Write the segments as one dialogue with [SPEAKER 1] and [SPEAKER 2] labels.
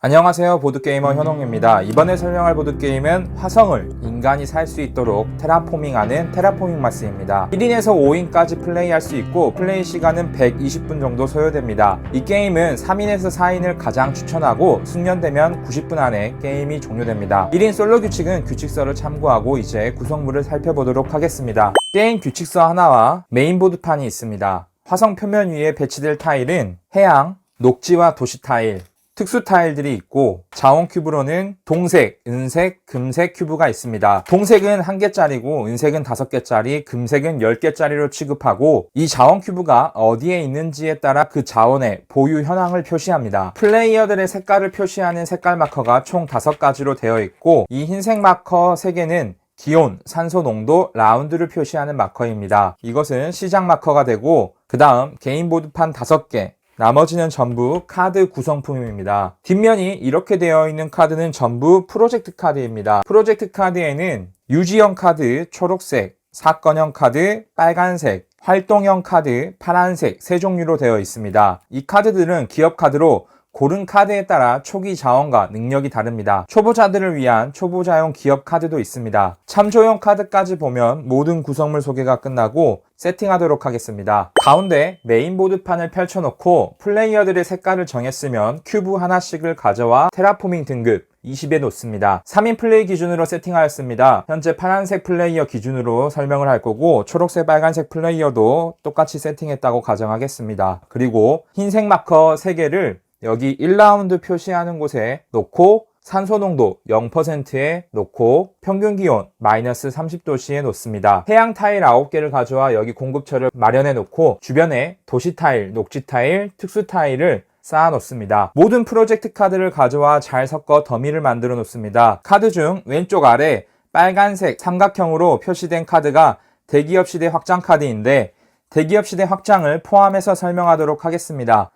[SPEAKER 1] 안녕하세요 보드게이머 현홍입니다. 이번에 설명할 보드게임은 화성을 인간이 살 수 있도록 테라포밍하는 테라포밍 마스입니다. 1인에서 5인까지 플레이할 수 있고 플레이 시간은 120분 정도 소요됩니다. 이 게임은 3인에서 4인을 가장 추천하고 숙련되면 90분 안에 게임이 종료됩니다. 1인 솔로 규칙은 규칙서를 참고하고 이제 구성물을 살펴보도록 하겠습니다. 게임 규칙서 하나와 메인보드판이 있습니다. 화성 표면 위에 배치될 타일은 해양, 녹지와 도시 타일, 특수 타일들이 있고 자원 큐브로는 동색, 은색, 금색 큐브가 있습니다. 동색은 1개짜리고 은색은 5개짜리, 금색은 10개짜리로 취급하고 이 자원 큐브가 어디에 있는지에 따라 그 자원의 보유 현황을 표시합니다. 플레이어들의 색깔을 표시하는 색깔 마커가 총 5가지로 되어 있고 이 흰색 마커 3개는 기온, 산소 농도, 라운드를 표시하는 마커입니다. 이것은 시작 마커가 되고 그 다음 개인 보드판 5개, 나머지는 전부 카드 구성품입니다. 뒷면이 이렇게 되어 있는 카드는 전부 프로젝트 카드입니다. 프로젝트 카드에는 유지형 카드 초록색, 사건형 카드 빨간색, 활동형 카드 파란색 세 종류로 되어 있습니다. 이 카드들은 기업 카드로 고른 카드에 따라 초기 자원과 능력이 다릅니다. 초보자들을 위한 초보자용 기업 카드도 있습니다. 참조용 카드까지 보면 모든 구성물 소개가 끝나고 세팅하도록 하겠습니다. 가운데 메인보드판을 펼쳐놓고 플레이어들의 색깔을 정했으면 큐브 하나씩을 가져와 테라포밍 등급 20에 놓습니다. 3인 플레이 기준으로 세팅하였습니다. 현재 파란색 플레이어 기준으로 설명을 할 거고 초록색 빨간색 플레이어도 똑같이 세팅했다고 가정하겠습니다. 그리고 흰색 마커 3개를 여기 1라운드 표시하는 곳에 놓고 산소 농도 0%에 놓고 평균 기온 마이너스 30도씨에 놓습니다. 해양 타일 9개를 가져와 여기 공급처를 마련해 놓고 주변에 도시 타일, 녹지 타일, 특수 타일을 쌓아 놓습니다. 모든 프로젝트 카드를 가져와 잘 섞어 더미를 만들어 놓습니다. 카드 중 왼쪽 아래 빨간색 삼각형으로 표시된 카드가 대기업 시대 확장 카드인데 대기업 시대 확장을 포함해서 설명하도록 하겠습니다.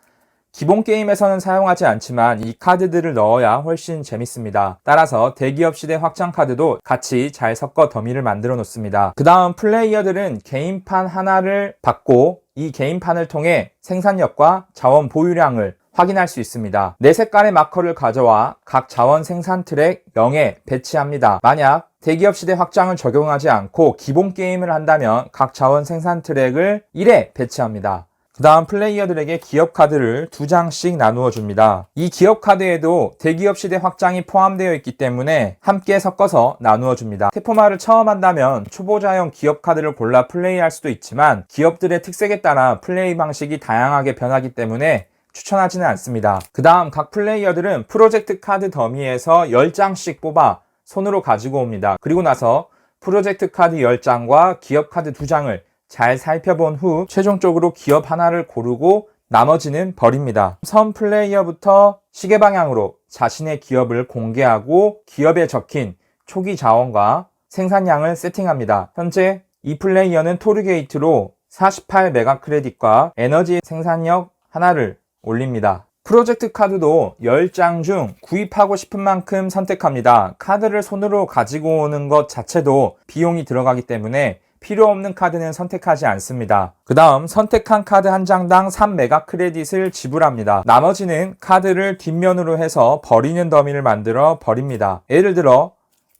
[SPEAKER 1] 기본 게임에서는 사용하지 않지만 이 카드들을 넣어야 훨씬 재밌습니다. 따라서 대기업 시대 확장 카드도 같이 잘 섞어 더미를 만들어 놓습니다. 그 다음 플레이어들은 개인판 하나를 받고 이 개인판을 통해 생산력과 자원 보유량을 확인할 수 있습니다. 네 색깔의 마커를 가져와 각 자원 생산 트랙 0에 배치합니다. 만약 대기업 시대 확장을 적용하지 않고 기본 게임을 한다면 각 자원 생산 트랙을 1에 배치합니다. 그 다음 플레이어들에게 기업 카드를 두 장씩 나누어 줍니다. 이 기업 카드에도 대기업 시대 확장이 포함되어 있기 때문에 함께 섞어서 나누어 줍니다. 테포마를 처음 한다면 초보자용 기업 카드를 골라 플레이할 수도 있지만 기업들의 특색에 따라 플레이 방식이 다양하게 변하기 때문에 추천하지는 않습니다. 그 다음 각 플레이어들은 프로젝트 카드 더미에서 10장씩 뽑아 손으로 가지고 옵니다. 그리고 나서 프로젝트 카드 10장과 기업 카드 2장을 잘 살펴본 후 최종적으로 기업 하나를 고르고 나머지는 버립니다. 선 플레이어부터 시계 방향으로 자신의 기업을 공개하고 기업에 적힌 초기 자원과 생산량을 세팅합니다. 현재 이 플레이어는 토르게이트로 48 메가 크레딧과 에너지 생산력 하나를 올립니다. 프로젝트 카드도 10장 중 구입하고 싶은 만큼 선택합니다. 카드를 손으로 가지고 오는 것 자체도 비용이 들어가기 때문에 필요 없는 카드는 선택하지 않습니다. 그 다음 선택한 카드 한 장당 3메가 크레딧을 지불합니다. 나머지는 카드를 뒷면으로 해서 버리는 더미를 만들어 버립니다. 예를 들어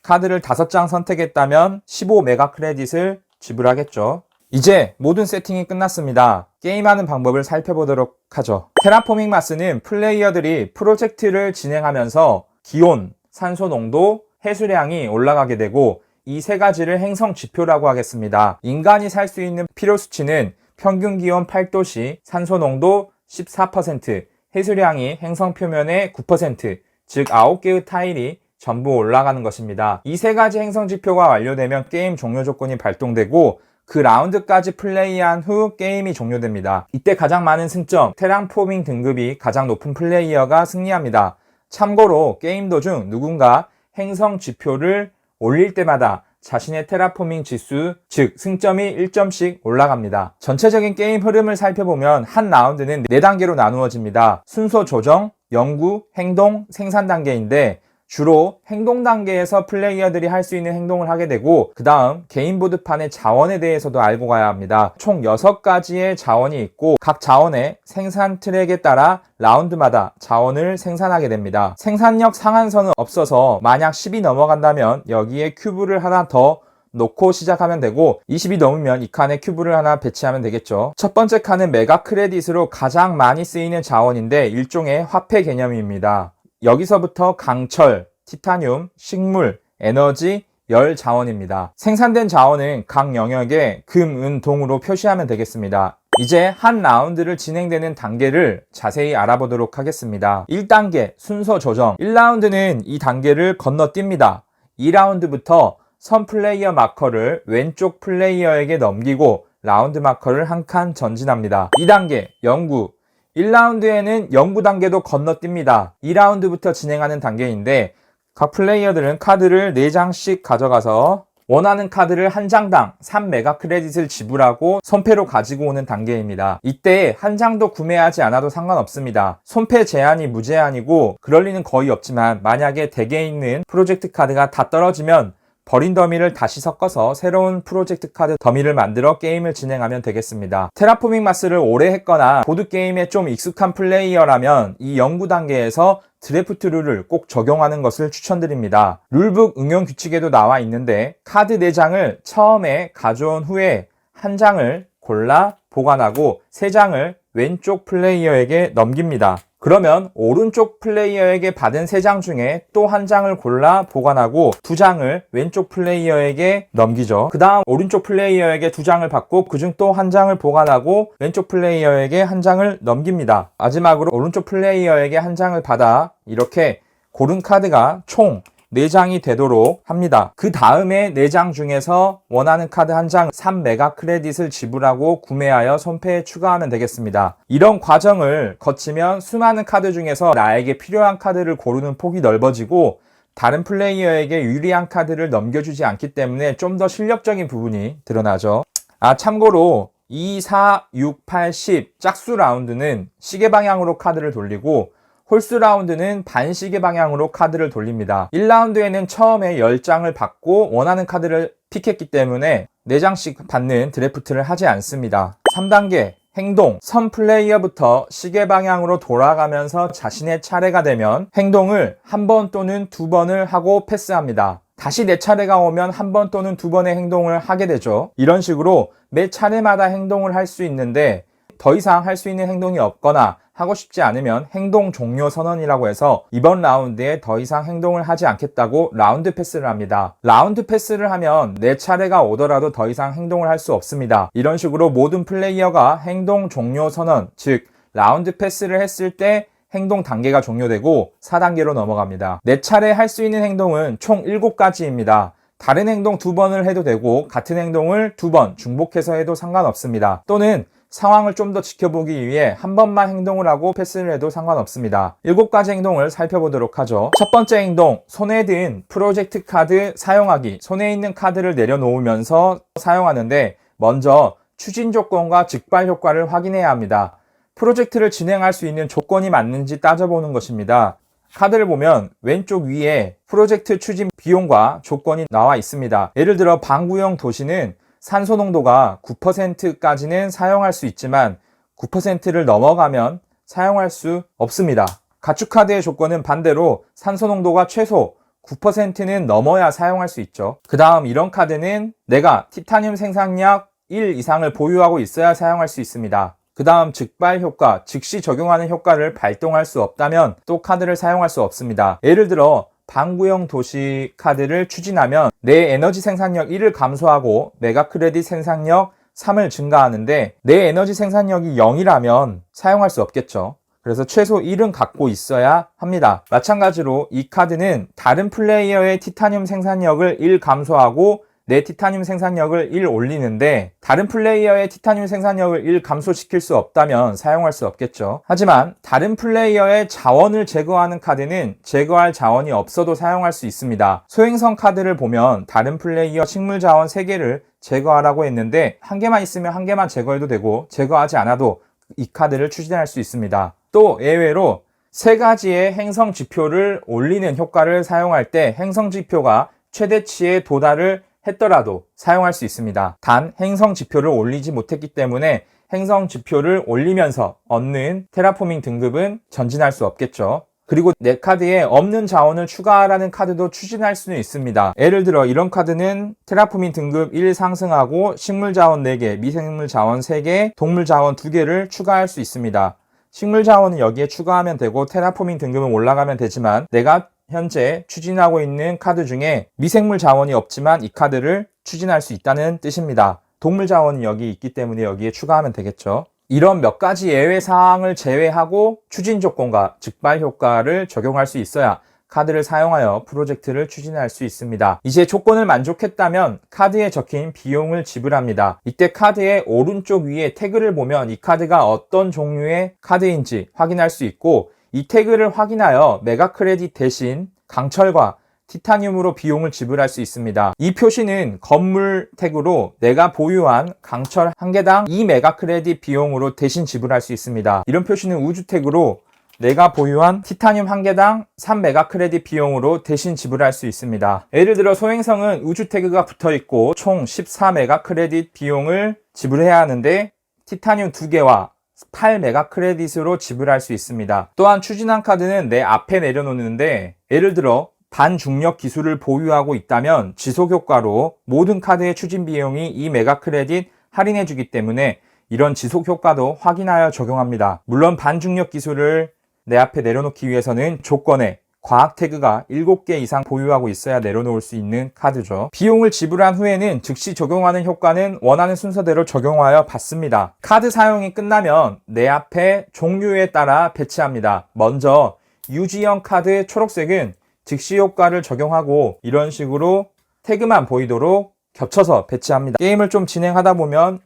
[SPEAKER 1] 카드를 5장 선택했다면 15메가 크레딧을 지불하겠죠. 이제 모든 세팅이 끝났습니다. 게임하는 방법을 살펴보도록 하죠. 테라포밍 마스는 플레이어들이 프로젝트를 진행하면서 기온, 산소 농도, 해수량이 올라가게 되고 이 세 가지를 행성 지표라고 하겠습니다. 인간이 살 수 있는 필요 수치는 평균 기온 8도씨, 산소 농도 14%, 해수량이 행성 표면의 9%, 즉 9개의 타일이 전부 올라가는 것입니다. 이 세 가지 행성 지표가 완료되면 게임 종료 조건이 발동되고 그 라운드까지 플레이한 후 게임이 종료됩니다. 이때 가장 많은 승점, 테랑포밍 등급이 가장 높은 플레이어가 승리합니다. 참고로 게임 도중 누군가 행성 지표를 올릴 때마다 자신의 테라포밍 지수, 즉 승점이 1점씩 올라갑니다. 전체적인 게임 흐름을 살펴보면 한 라운드는 4단계로 나누어집니다. 순서 조정, 연구, 행동, 생산 단계인데 주로 행동 단계에서 플레이어들이 할 수 있는 행동을 하게 되고 그 다음 개인 보드판의 자원에 대해서도 알고 가야 합니다. 총 6가지의 자원이 있고 각 자원의 생산 트랙에 따라 라운드마다 자원을 생산하게 됩니다. 생산력 상한선은 없어서 만약 10이 넘어간다면 여기에 큐브를 하나 더 놓고 시작하면 되고 20이 넘으면 이 칸에 큐브를 하나 배치하면 되겠죠. 첫 번째 칸은 메가 크레딧으로 가장 많이 쓰이는 자원인데 일종의 화폐 개념입니다. 여기서부터 강철, 티타늄, 식물, 에너지, 열 자원입니다. 생산된 자원은 각 영역에 금, 은, 동으로 표시하면 되겠습니다. 이제 한 라운드를 진행되는 단계를 자세히 알아보도록 하겠습니다. 1단계 순서 조정. 1라운드는 이 단계를 건너뜁니다. 2라운드부터 선 플레이어 마커를 왼쪽 플레이어에게 넘기고 라운드 마커를 한 칸 전진합니다. 2단계 연구. 1라운드에는 연구 단계도 건너뜁니다. 2라운드부터 진행하는 단계인데 각 플레이어들은 카드를 4장씩 가져가서 원하는 카드를 한 장당 3메가 크레딧을 지불하고 손패로 가지고 오는 단계입니다. 이때 한 장도 구매하지 않아도 상관없습니다. 손패 제한이 무제한이고 그럴 리는 거의 없지만 만약에 덱에 있는 프로젝트 카드가 다 떨어지면 버린 더미를 다시 섞어서 새로운 프로젝트 카드 더미를 만들어 게임을 진행하면 되겠습니다. 테라포밍 마스를 오래 했거나 보드게임에 좀 익숙한 플레이어라면 이 연구 단계에서 드래프트 룰을 꼭 적용하는 것을 추천드립니다. 룰북 응용 규칙에도 나와 있는데 카드 4장을 처음에 가져온 후에 한 장을 골라 보관하고 3장을 왼쪽 플레이어에게 넘깁니다. 그러면 오른쪽 플레이어에게 받은 3장 중에 또 한 장을 골라 보관하고 두 장을 왼쪽 플레이어에게 넘기죠. 그 다음 오른쪽 플레이어에게 두 장을 받고 그중 또 한 장을 보관하고 왼쪽 플레이어에게 한 장을 넘깁니다. 마지막으로 오른쪽 플레이어에게 한 장을 받아 이렇게 고른 카드가 총 4장이 되도록 합니다. 그 다음에 4장 중에서 원하는 카드 한 장 3메가 크레딧을 지불하고 구매하여 손패에 추가하면 되겠습니다. 이런 과정을 거치면 수많은 카드 중에서 나에게 필요한 카드를 고르는 폭이 넓어지고 다른 플레이어에게 유리한 카드를 넘겨주지 않기 때문에 좀 더 실력적인 부분이 드러나죠. 아, 참고로 2, 4, 6, 8, 10 짝수 라운드는 시계 방향으로 카드를 돌리고 홀수 라운드는 반시계 방향으로 카드를 돌립니다. 1라운드에는 처음에 10장을 받고 원하는 카드를 픽했기 때문에 4장씩 받는 드래프트를 하지 않습니다. 3단계 행동. 선 플레이어부터 시계 방향으로 돌아가면서 자신의 차례가 되면 행동을 한 번 또는 두 번을 하고 패스합니다. 다시 내 차례가 오면 한 번 또는 두 번의 행동을 하게 되죠. 이런 식으로 매 차례마다 행동을 할 수 있는데 더 이상 할 수 있는 행동이 없거나 하고 싶지 않으면 행동 종료 선언이라고 해서 이번 라운드에 더 이상 행동을 하지 않겠다고 라운드 패스를 합니다. 라운드 패스를 하면 내 차례가 오더라도 더 이상 행동을 할 수 없습니다. 이런 식으로 모든 플레이어가 행동 종료 선언, 즉 라운드 패스를 했을 때 행동 단계가 종료되고 4단계로 넘어갑니다. 내 차례 할 수 있는 행동은 총 7가지입니다. 다른 행동 두 번을 해도 되고 같은 행동을 두 번 중복해서 해도 상관없습니다. 또는 상황을 좀 더 지켜보기 위해 한 번만 행동을 하고 패스를 해도 상관없습니다. 7가지 행동을 살펴보도록 하죠. 첫 번째 행동, 손에 든 프로젝트 카드 사용하기. 손에 있는 카드를 내려놓으면서 사용하는데 먼저 추진 조건과 직발 효과를 확인해야 합니다. 프로젝트를 진행할 수 있는 조건이 맞는지 따져보는 것입니다. 카드를 보면 왼쪽 위에 프로젝트 추진 비용과 조건이 나와 있습니다. 예를 들어 방구형 도시는 산소 농도가 9%까지는 사용할 수 있지만 9%를 넘어가면 사용할 수 없습니다. 가축카드의 조건은 반대로 산소 농도가 최소 9%는 넘어야 사용할 수 있죠. 그 다음 이런 카드는 내가 티타늄 생산량 1 이상을 보유하고 있어야 사용할 수 있습니다. 그 다음 즉발 효과, 즉시 적용하는 효과를 발동할 수 없다면 또 카드를 사용할 수 없습니다. 예를 들어 방구형 도시 카드를 추진하면 내 에너지 생산력 1을 감소하고 메가 크레딧 생산력 3을 증가하는데 내 에너지 생산력이 0이라면 사용할 수 없겠죠. 그래서 최소 1은 갖고 있어야 합니다. 마찬가지로 이 카드는 다른 플레이어의 티타늄 생산력을 1 감소하고 내 티타늄 생산력을 1 올리는데 다른 플레이어의 티타늄 생산력을 1 감소시킬 수 없다면 사용할 수 없겠죠. 하지만 다른 플레이어의 자원을 제거하는 카드는 제거할 자원이 없어도 사용할 수 있습니다. 소행성 카드를 보면 다른 플레이어 식물 자원 3개를 제거하라고 했는데 한 개만 있으면 한 개만 제거해도 되고 제거하지 않아도 이 카드를 추진할 수 있습니다. 또 예외로 세 가지의 행성 지표를 올리는 효과를 사용할 때 행성 지표가 최대치에 도달을 했더라도 사용할 수 있습니다. 단 행성 지표를 올리지 못했기 때문에 행성 지표를 올리면서 얻는 테라포밍 등급은 전진할 수 없겠죠. 그리고 내 카드에 없는 자원을 추가하라는 카드도 추진할 수는 있습니다. 예를 들어 이런 카드는 테라포밍 등급 1 상승하고 식물 자원 4개, 미생물 자원 3개, 동물 자원 2개를 추가할 수 있습니다. 식물 자원은 여기에 추가하면 되고 테라포밍 등급은 올라가면 되지만 내가 현재 추진하고 있는 카드 중에 미생물 자원이 없지만 이 카드를 추진할 수 있다는 뜻입니다. 동물 자원이 여기 있기 때문에 여기에 추가하면 되겠죠. 이런 몇 가지 예외 사항을 제외하고 추진 조건과 즉발 효과를 적용할 수 있어야 카드를 사용하여 프로젝트를 추진할 수 있습니다. 이제 조건을 만족했다면 카드에 적힌 비용을 지불합니다. 이때 카드의 오른쪽 위에 태그를 보면 이 카드가 어떤 종류의 카드인지 확인할 수 있고 이 태그를 확인하여 메가 크레딧 대신 강철과 티타늄으로 비용을 지불할 수 있습니다. 이 표시는 건물 태그로 내가 보유한 강철 한 개당 2메가 크레딧 비용으로 대신 지불할 수 있습니다. 이런 표시는 우주 태그로 내가 보유한 티타늄 한 개당 3메가 크레딧 비용으로 대신 지불할 수 있습니다. 예를 들어 소행성은 우주 태그가 붙어 있고 총 14메가 크레딧 비용을 지불해야 하는데 티타늄 2개와 8메가 크레딧으로 지불할 수 있습니다. 또한 추진한 카드는 내 앞에 내려놓는데 예를 들어 반중력 기술을 보유하고 있다면 지속 효과로 모든 카드의 추진 비용이 2메가 크레딧 할인해 주기 때문에 이런 지속 효과도 확인하여 적용합니다. 물론 반중력 기술을 내 앞에 내려놓기 위해서는 조건에 과학 태그가 7개 이상 보유하고 있어야 내려놓을 수 있는 카드죠. 비용을 지불한 후에는 즉시 적용하는 효과는 원하는 순서대로 적용하여 받습니다. 카드 사용이 끝나면 내 앞에 종류에 따라 배치합니다. 먼저 유지형 카드 초록색은 즉시 효과를 적용하고 이런 식으로 태그만 보이도록 겹쳐서 배치합니다. 게임을 좀 진행하다 보면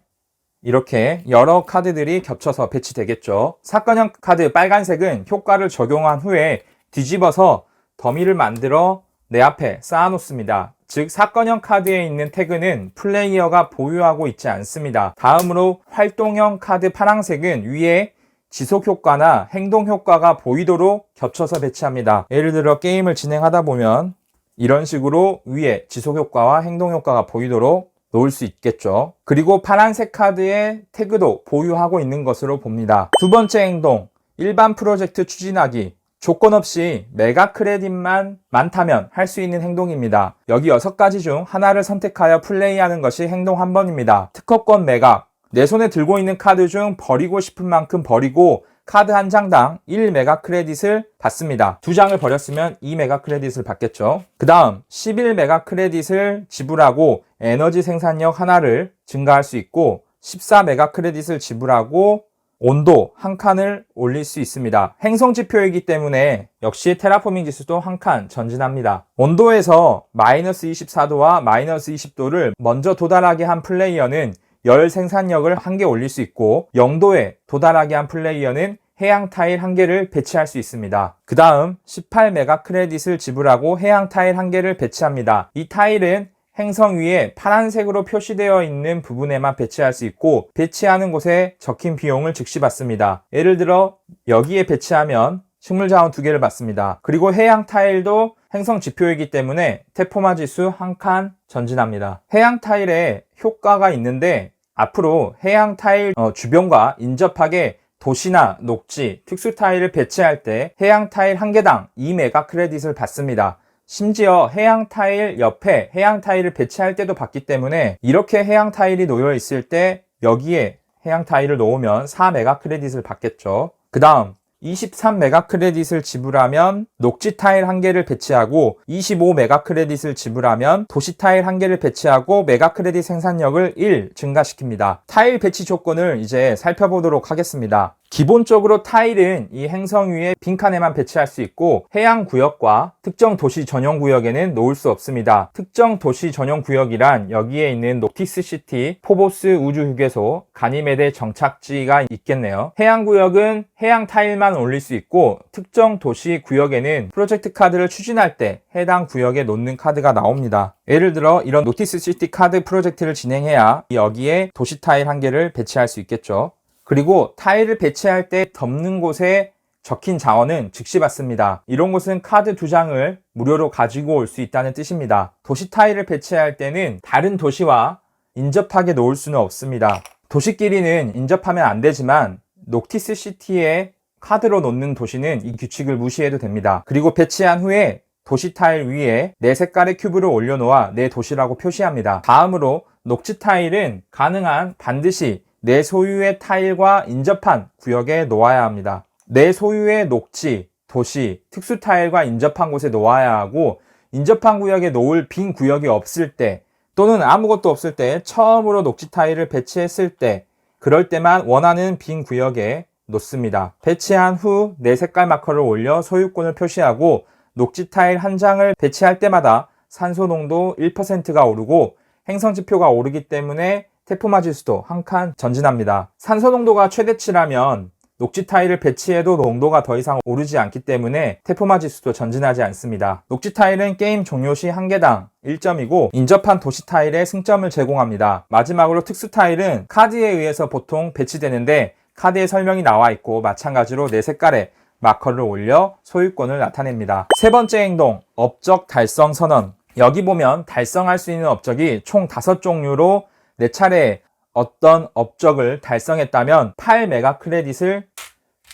[SPEAKER 1] 이렇게 여러 카드들이 겹쳐서 배치되겠죠. 사건형 카드 빨간색은 효과를 적용한 후에 뒤집어서 더미를 만들어 내 앞에 쌓아놓습니다. 즉 사건형 카드에 있는 태그는 플레이어가 보유하고 있지 않습니다. 다음으로 활동형 카드 파랑색은 위에 지속 효과나 행동 효과가 보이도록 겹쳐서 배치합니다. 예를 들어 게임을 진행하다 보면 이런 식으로 위에 지속 효과와 행동 효과가 보이도록 놓을 수 있겠죠. 그리고 파란색 카드의 태그도 보유하고 있는 것으로 봅니다. 두 번째 행동, 일반 프로젝트 추진하기. 조건 없이 메가 크레딧만 많다면 할 수 있는 행동입니다. 여기 6가지 중 하나를 선택하여 플레이하는 것이 행동 한 번입니다. 특허권 매각. 내 손에 들고 있는 카드 중 버리고 싶은 만큼 버리고 카드 한 장당 1메가 크레딧을 받습니다. 두 장을 버렸으면 2메가 크레딧을 받겠죠. 그 다음 11메가 크레딧을 지불하고 에너지 생산력 하나를 증가할 수 있고 14메가 크레딧을 지불하고 온도 한 칸을 올릴 수 있습니다. 행성 지표이기 때문에 역시 테라포밍 지수도 한 칸 전진합니다. 온도에서 마이너스 24도와 마이너스 20도를 먼저 도달하게 한 플레이어는 열 생산력을 한 개 올릴 수 있고 0도에 도달하게 한 플레이어는 해양 타일 한 개를 배치할 수 있습니다. 그 다음 18메가 크레딧을 지불하고 해양 타일 한 개를 배치합니다. 이 타일은 행성 위에 파란색으로 표시되어 있는 부분에만 배치할 수 있고 배치하는 곳에 적힌 비용을 즉시 받습니다. 예를 들어 여기에 배치하면 식물 자원 두 개를 받습니다. 그리고 해양 타일도 행성 지표이기 때문에 테포마 지수 한 칸 전진합니다. 해양 타일에 효과가 있는데 앞으로 해양 타일 어, 주변과 인접하게 도시나 녹지, 특수 타일을 배치할 때 해양 타일 한 개당 2메가 크레딧을 받습니다. 심지어 해양 타일 옆에 해양 타일을 배치할 때도 받기 때문에 이렇게 해양 타일이 놓여 있을 때 여기에 해양 타일을 놓으면 4메가 크레딧을 받겠죠. 그 다음 23메가 크레딧을 지불하면 녹지 타일 한 개를 배치하고 25메가 크레딧을 지불하면 도시 타일 한 개를 배치하고 메가 크레딧 생산력을 1 증가시킵니다. 타일 배치 조건을 이제 살펴보도록 하겠습니다. 기본적으로 타일은 이 행성 위에 빈칸에만 배치할 수 있고 해양 구역과 특정 도시 전용 구역에는 놓을 수 없습니다. 특정 도시 전용 구역이란 여기에 있는 노티스 시티, 포보스 우주 휴게소, 가니메데 정착지가 있겠네요. 해양 구역은 해양 타일만 올릴 수 있고 특정 도시 구역에는 프로젝트 카드를 추진할 때 해당 구역에 놓는 카드가 나옵니다. 예를 들어 이런 노티스 시티 카드 프로젝트를 진행해야 여기에 도시 타일 한 개를 배치할 수 있겠죠. 그리고 타일을 배치할 때 덮는 곳에 적힌 자원은 즉시 받습니다. 이런 곳은 카드 두 장을 무료로 가지고 올 수 있다는 뜻입니다. 도시 타일을 배치할 때는 다른 도시와 인접하게 놓을 수는 없습니다. 도시끼리는 인접하면 안 되지만 녹티스 시티에 카드로 놓는 도시는 이 규칙을 무시해도 됩니다. 그리고 배치한 후에 도시 타일 위에 내 색깔의 큐브를 올려놓아 내 도시라고 표시합니다. 다음으로 녹지 타일은 가능한 반드시 내 소유의 타일과 인접한 구역에 놓아야 합니다. 내 소유의 녹지, 도시, 특수 타일과 인접한 곳에 놓아야 하고 인접한 구역에 놓을 빈 구역이 없을 때 또는 아무것도 없을 때 처음으로 녹지 타일을 배치했을 때 그럴 때만 원하는 빈 구역에 놓습니다. 배치한 후 내 색깔 마커를 올려 소유권을 표시하고 녹지 타일 한 장을 배치할 때마다 산소 농도 1%가 오르고 행성 지표가 오르기 때문에 테포마 지수도 한 칸 전진합니다. 산소 농도가 최대치라면 녹지 타일을 배치해도 농도가 더 이상 오르지 않기 때문에 테포마 지수도 전진하지 않습니다. 녹지 타일은 게임 종료 시 한 개당 1점이고 인접한 도시 타일에 승점을 제공합니다. 마지막으로 특수 타일은 카드에 의해서 보통 배치되는데 카드에 설명이 나와 있고 마찬가지로 내 색깔에 마커를 올려 소유권을 나타냅니다. 세 번째 행동, 업적 달성 선언. 여기 보면 달성할 수 있는 업적이 총 5종류로 내 차례에 어떤 업적을 달성했다면 8메가 크레딧을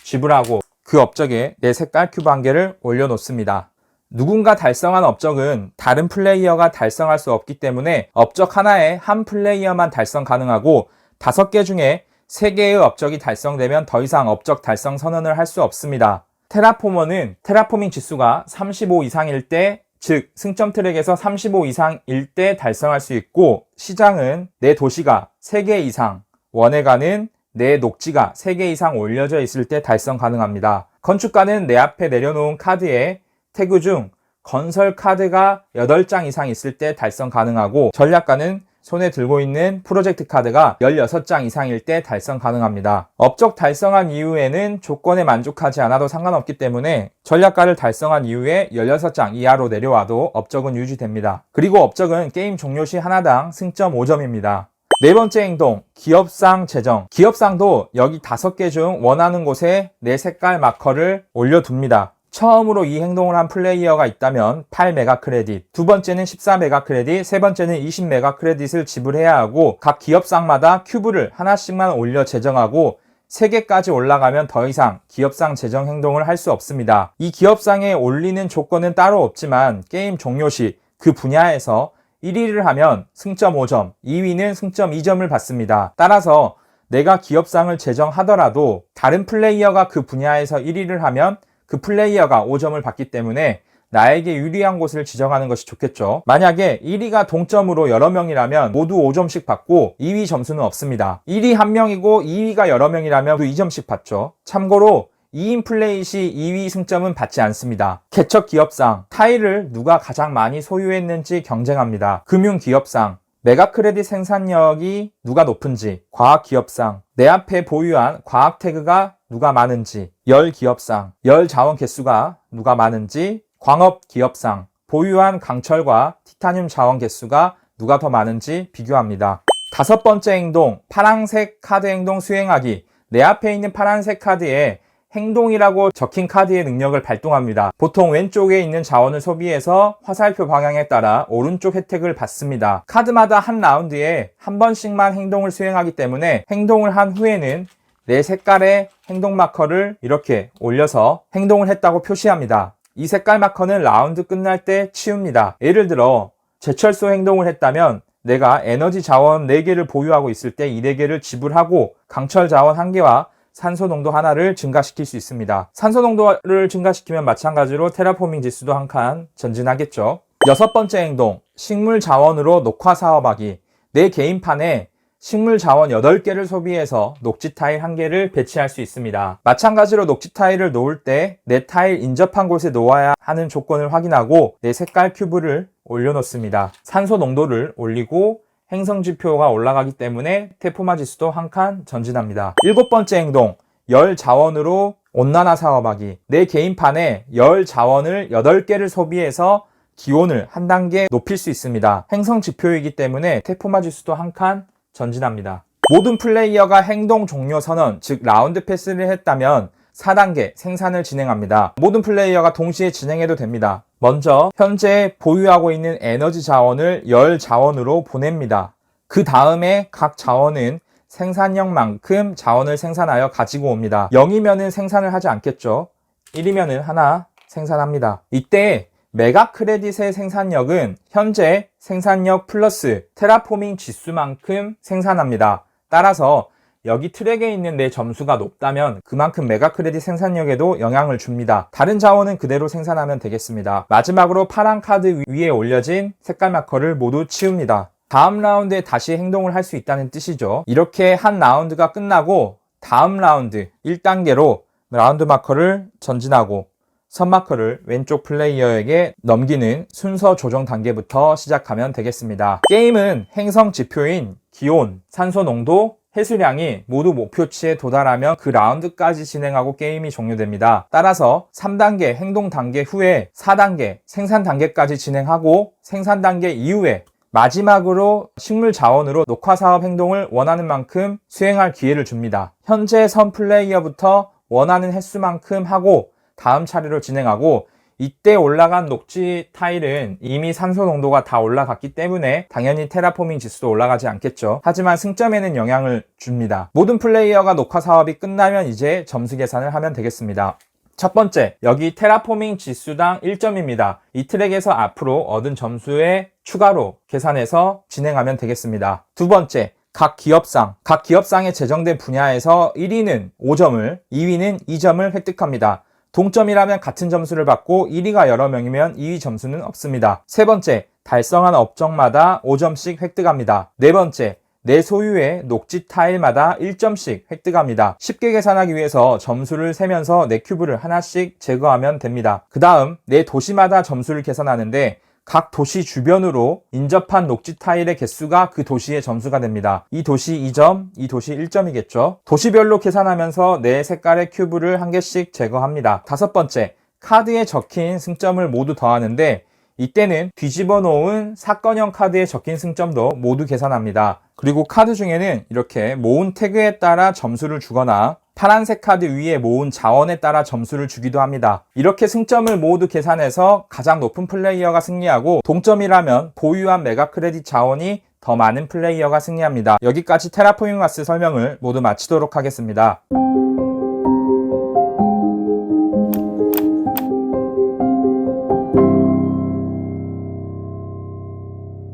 [SPEAKER 1] 지불하고 그 업적에 내 색깔 큐브 한 개를 올려놓습니다. 누군가 달성한 업적은 다른 플레이어가 달성할 수 없기 때문에 업적 하나에 한 플레이어만 달성 가능하고 5개 중에 3개의 업적이 달성되면 더 이상 업적 달성 선언을 할 수 없습니다. 테라포머는 테라포밍 지수가 35 이상일 때, 즉 승점 트랙에서 35 이상일 때 달성할 수 있고 시장은 내 도시가 3개 이상, 원해가는 내 녹지가 3개 이상 올려져 있을 때 달성 가능합니다. 건축가는 내 앞에 내려놓은 카드에 태그 중 건설 카드가 8장 이상 있을 때 달성 가능하고 전략가는 손에 들고 있는 프로젝트 카드가 16장 이상일 때 달성 가능합니다. 업적 달성한 이후에는 조건에 만족하지 않아도 상관없기 때문에 전략가를 달성한 이후에 16장 이하로 내려와도 업적은 유지됩니다. 그리고 업적은 게임 종료 시 하나당 승점 5점입니다. 네 번째 행동, 기업상 제정. 기업상도 여기 다섯 개 중 원하는 곳에 내 색깔 마커를 올려둡니다. 처음으로 이 행동을 한 플레이어가 있다면 8메가 크레딧, 두 번째는 14메가 크레딧, 세 번째는 20메가 크레딧을 지불해야 하고 각 기업상마다 큐브를 하나씩만 올려 제정하고 3개까지 올라가면 더 이상 기업상 제정 행동을 할 수 없습니다. 이 기업상에 올리는 조건은 따로 없지만 게임 종료 시 그 분야에서 1위를 하면 승점 5점, 2위는 승점 2점을 받습니다. 따라서 내가 기업상을 제정하더라도 다른 플레이어가 그 분야에서 1위를 하면 그 플레이어가 5점을 받기 때문에 나에게 유리한 곳을 지정하는 것이 좋겠죠. 만약에 1위가 동점으로 여러 명이라면 모두 5점씩 받고 2위 점수는 없습니다. 1위 한 명이고 2위가 여러 명이라면 모두 2점씩 받죠. 참고로 2인 플레이 시 2위 승점은 받지 않습니다. 개척 기업상 타일을 누가 가장 많이 소유했는지 경쟁합니다. 금융 기업상 메가 크레딧 생산력이 누가 높은지, 과학 기업상, 내 앞에 보유한 과학 태그가 누가 많은지, 열 기업상, 열 자원 개수가 누가 많은지, 광업 기업상, 보유한 강철과 티타늄 자원 개수가 누가 더 많은지 비교합니다. 다섯 번째 행동, 파란색 카드 행동 수행하기. 내 앞에 있는 파란색 카드에 행동이라고 적힌 카드의 능력을 발동합니다. 보통 왼쪽에 있는 자원을 소비해서 화살표 방향에 따라 오른쪽 혜택을 받습니다. 카드마다 한 라운드에 한 번씩만 행동을 수행하기 때문에 행동을 한 후에는 내 색깔의 행동 마커를 이렇게 올려서 행동을 했다고 표시합니다. 이 색깔 마커는 라운드 끝날 때 치웁니다. 예를 들어 제철소 행동을 했다면 내가 에너지 자원 4개를 보유하고 있을 때 이 4개를 지불하고 강철 자원 1개와 산소 농도 하나를 증가시킬 수 있습니다. 산소 농도를 증가시키면 마찬가지로 테라포밍 지수도 한 칸 전진하겠죠. 여섯 번째 행동, 식물 자원으로 녹화 사업하기. 내 개인판에 식물 자원 8개를 소비해서 녹지 타일 1개를 배치할 수 있습니다. 마찬가지로 녹지 타일을 놓을 때 내 타일 인접한 곳에 놓아야 하는 조건을 확인하고 내 색깔 큐브를 올려놓습니다. 산소 농도를 올리고 행성 지표가 올라가기 때문에 테포마 지수도 한 칸 전진합니다. 일곱 번째 행동, 열 자원으로 온난화 사업하기. 내 개인판에 열 자원을 8개를 소비해서 기온을 한 단계 높일 수 있습니다. 행성 지표이기 때문에 테포마 지수도 한 칸 전진합니다. 모든 플레이어가 행동 종료 선언, 즉 라운드 패스를 했다면 4단계 생산을 진행합니다. 모든 플레이어가 동시에 진행해도 됩니다. 먼저 현재 보유하고 있는 에너지 자원을 열 자원으로 보냅니다. 그 다음에 각 자원은 생산량만큼 자원을 생산하여 가지고 옵니다. 0이면은 생산을 하지 않겠죠. 1이면은 하나 생산합니다. 이때 메가 크레딧의 생산력은 현재 생산력 플러스 테라포밍 지수만큼 생산합니다. 따라서 여기 트랙에 있는 내 점수가 높다면 그만큼 메가 크레딧 생산력에도 영향을 줍니다. 다른 자원은 그대로 생산하면 되겠습니다. 마지막으로 파란 카드 위에 올려진 색깔 마커를 모두 치웁니다. 다음 라운드에 다시 행동을 할 수 있다는 뜻이죠. 이렇게 한 라운드가 끝나고 다음 라운드 1단계로 라운드 마커를 전진하고 선 마커를 왼쪽 플레이어에게 넘기는 순서 조정 단계부터 시작하면 되겠습니다. 게임은 행성 지표인 기온, 산소 농도, 해수량이 모두 목표치에 도달하면 그 라운드까지 진행하고 게임이 종료됩니다. 따라서 3단계 행동 단계 후에 4단계 생산 단계까지 진행하고 생산 단계 이후에 마지막으로 식물 자원으로 녹화 사업 행동을 원하는 만큼 수행할 기회를 줍니다. 현재 선 플레이어부터 원하는 횟수만큼 하고 다음 차례로 진행하고 이때 올라간 녹지 타일은 이미 산소 농도가 다 올라갔기 때문에 당연히 테라포밍 지수도 올라가지 않겠죠. 하지만 승점에는 영향을 줍니다. 모든 플레이어가 녹화 사업이 끝나면 이제 점수 계산을 하면 되겠습니다. 첫 번째, 여기 테라포밍 지수당 1점입니다. 이 트랙에서 앞으로 얻은 점수에 추가로 계산해서 진행하면 되겠습니다. 두 번째, 각 기업상, 각 기업상에 제정된 분야에서 1위는 5점을, 2위는 2점을 획득합니다. 동점이라면 같은 점수를 받고 1위가 여러 명이면 2위 점수는 없습니다. 세 번째, 달성한 업종마다 5점씩 획득합니다. 네 번째, 내 소유의 녹지 타일마다 1점씩 획득합니다. 쉽게 계산하기 위해서 점수를 세면서 내 큐브를 하나씩 제거하면 됩니다. 그 다음 내 도시마다 점수를 계산하는데 각 도시 주변으로 인접한 녹지 타일의 개수가 그 도시의 점수가 됩니다. 이 도시 2점, 이 도시 1점이겠죠. 도시별로 계산하면서 내 색깔의 큐브를 한 개씩 제거합니다. 다섯 번째, 카드에 적힌 승점을 모두 더하는데 이때는 뒤집어 놓은 사건형 카드에 적힌 승점도 모두 계산합니다. 그리고 카드 중에는 이렇게 모은 태그에 따라 점수를 주거나 파란색 카드 위에 모은 자원에 따라 점수를 주기도 합니다. 이렇게 승점을 모두 계산해서 가장 높은 플레이어가 승리하고 동점이라면 보유한 메가 크레딧 자원이 더 많은 플레이어가 승리합니다. 여기까지 테라포밍 마스 설명을 모두 마치도록 하겠습니다.